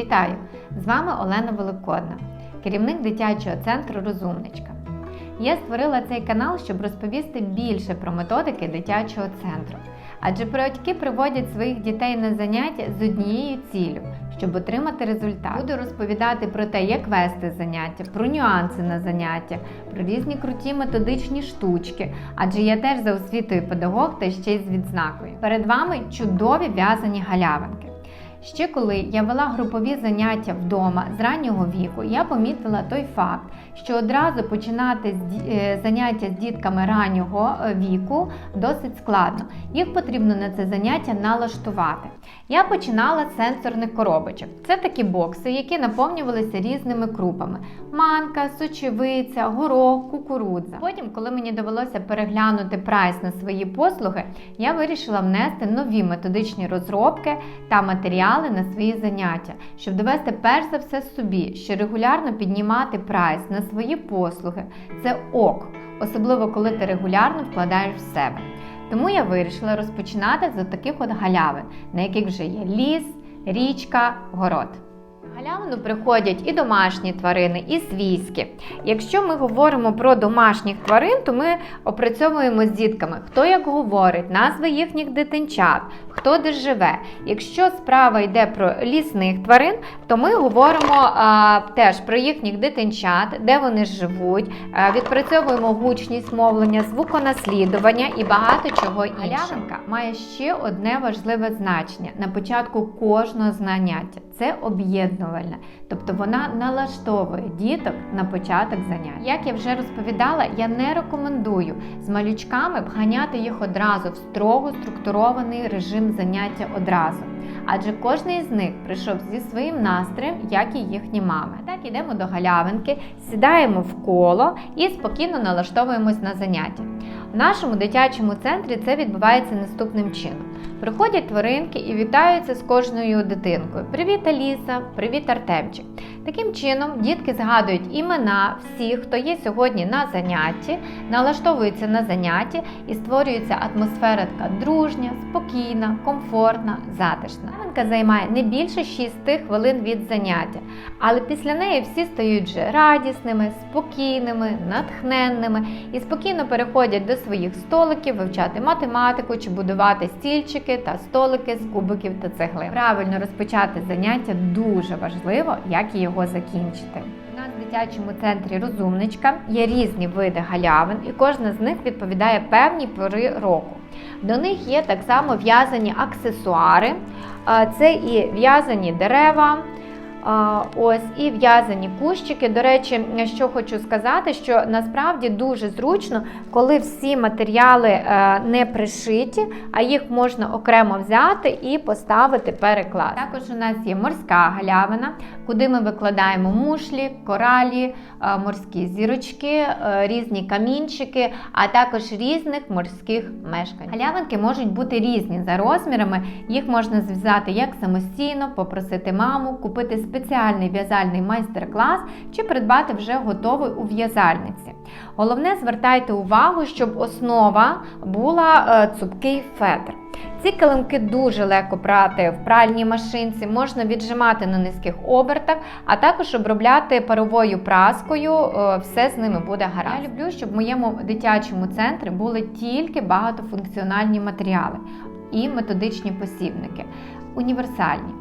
Вітаю! З вами Олена Великодна, керівник дитячого центру Розумничка. Я створила цей канал, щоб розповісти більше про методики дитячого центру. Адже батьки приводять своїх дітей на заняття з однією ціллю, щоб отримати результат. Буду розповідати про те, як вести заняття, про нюанси на заняття, про різні круті методичні штучки, адже я теж за освітою педагог та ще й з відзнакою. Перед вами чудові в'язані галявинки. Ще коли я вела групові заняття вдома з раннього віку, я помітила той факт, що одразу починати е, заняття з дітками раннього е, віку досить складно. Їх потрібно на це заняття налаштувати. Я починала з сенсорних коробочок. Це такі бокси, які наповнювалися різними крупами: манка, сочевиця, горох, кукурудза. Потім, коли мені довелося переглянути прайс на свої послуги, я вирішила внести нові методичні розробки та матеріали на свої заняття, щоб довести перш за все собі, що регулярно піднімати прайс на свої послуги це ок, особливо коли ти регулярно вкладаєш в себе. Тому я вирішила розпочинати з таких от галявин, на яких вже є ліс, річка, город. Галявину приходять і домашні тварини, і свійські. Якщо ми говоримо про домашніх тварин, то ми опрацьовуємо з дітками, хто як говорить, назви їхніх дитинчат, хто де живе. Якщо справа йде про лісних тварин, то ми говоримо а, теж про їхніх дитинчат, де вони живуть, а, відпрацьовуємо гучність мовлення, звуконаслідування і багато чого іншого. Має ще одне важливе значення на початку кожного заняття. Це об'єднувальне, тобто вона налаштовує діток на початок занять. Як я вже розповідала, я не рекомендую з малючками вганяти їх одразу в строго структурований режим заняття одразу. Адже кожен із них прийшов зі своїм настроєм, як і їхні мами. Так ідемо до галявинки, сідаємо в коло і спокійно налаштовуємось на заняття. В нашому дитячому центрі це відбувається наступним чином. Приходять тваринки і вітаються з кожною дитинкою. Привіт, Аліса! Привіт, Артемчик! Таким чином, дітки згадують імена всіх, хто є сьогодні на занятті, налаштовуються на занятті і створюється атмосфера така дружня, спокійна, комфортна, затишна. Ранка займає не більше 6 хвилин від заняття, але після неї всі стають вже радісними, спокійними, натхненними і спокійно переходять до своїх столиків вивчати математику чи будувати стільчики та столики з кубиків та цегли. Правильно розпочати заняття дуже важливо, як і його закінчити. У нас в дитячому центрі розумничка є різні види галявин, і кожна з них відповідає певній пори року. До них є так само в'язані аксесуари, це і в'язані дерева. Ось і в'язані кущики. До речі, що хочу сказати, що насправді дуже зручно, коли всі матеріали е, не пришиті, а їх можна окремо взяти і поставити переклад. Також у нас є морська галявина, куди ми викладаємо мушлі, коралі, е, морські зірочки, е, різні камінчики, а також різних морських мешкань. Галявинки можуть бути різні за розмірами. Їх можна зв'язати як самостійно, попросити маму, купити спеціальний в'язальний майстер-клас чи придбати вже готовий у в'язальниці. Головне, звертайте увагу, щоб основа була е, цупкий фетр. Ці килимки дуже легко прати в пральній машинці, можна віджимати на низьких обертах, а також обробляти паровою праскою. е, Все з ними буде гаразд. Я люблю, щоб в моєму дитячому центрі були тільки багатофункціональні матеріали і методичні посібники, універсальні.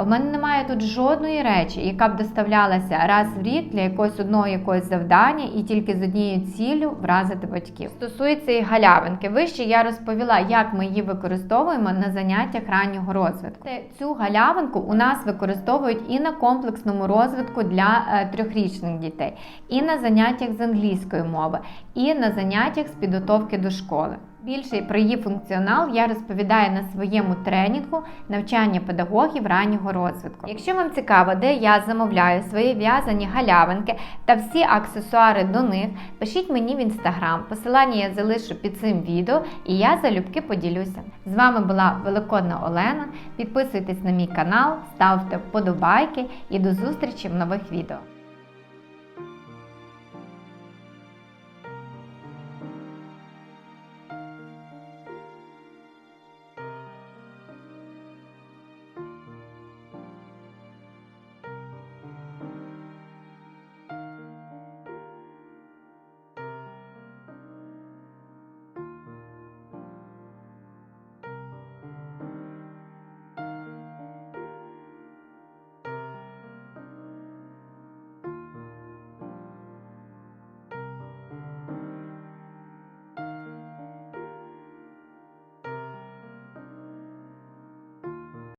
У мене немає тут жодної речі, яка б доставлялася раз в рік для якогось одного якогось завдання і тільки з однією ціллю вразити батьків. Стосується і галявинки. Вище я розповіла, як ми її використовуємо на заняттях раннього розвитку. Цю галявинку у нас використовують і на комплексному розвитку для е, трьохрічних дітей, і на заняттях з англійської мови, і на заняттях з підготовки до школи. Більше про її функціонал я розповідаю на своєму тренінгу навчання педагогів раннього розвитку. Якщо вам цікаво, де я замовляю свої в'язані галявинки та всі аксесуари до них, пишіть мені в інстаграм. Посилання я залишу під цим відео і я залюбки поділюся. З вами була Великодна Олена. Підписуйтесь на мій канал, ставте вподобайки і до зустрічі в нових відео.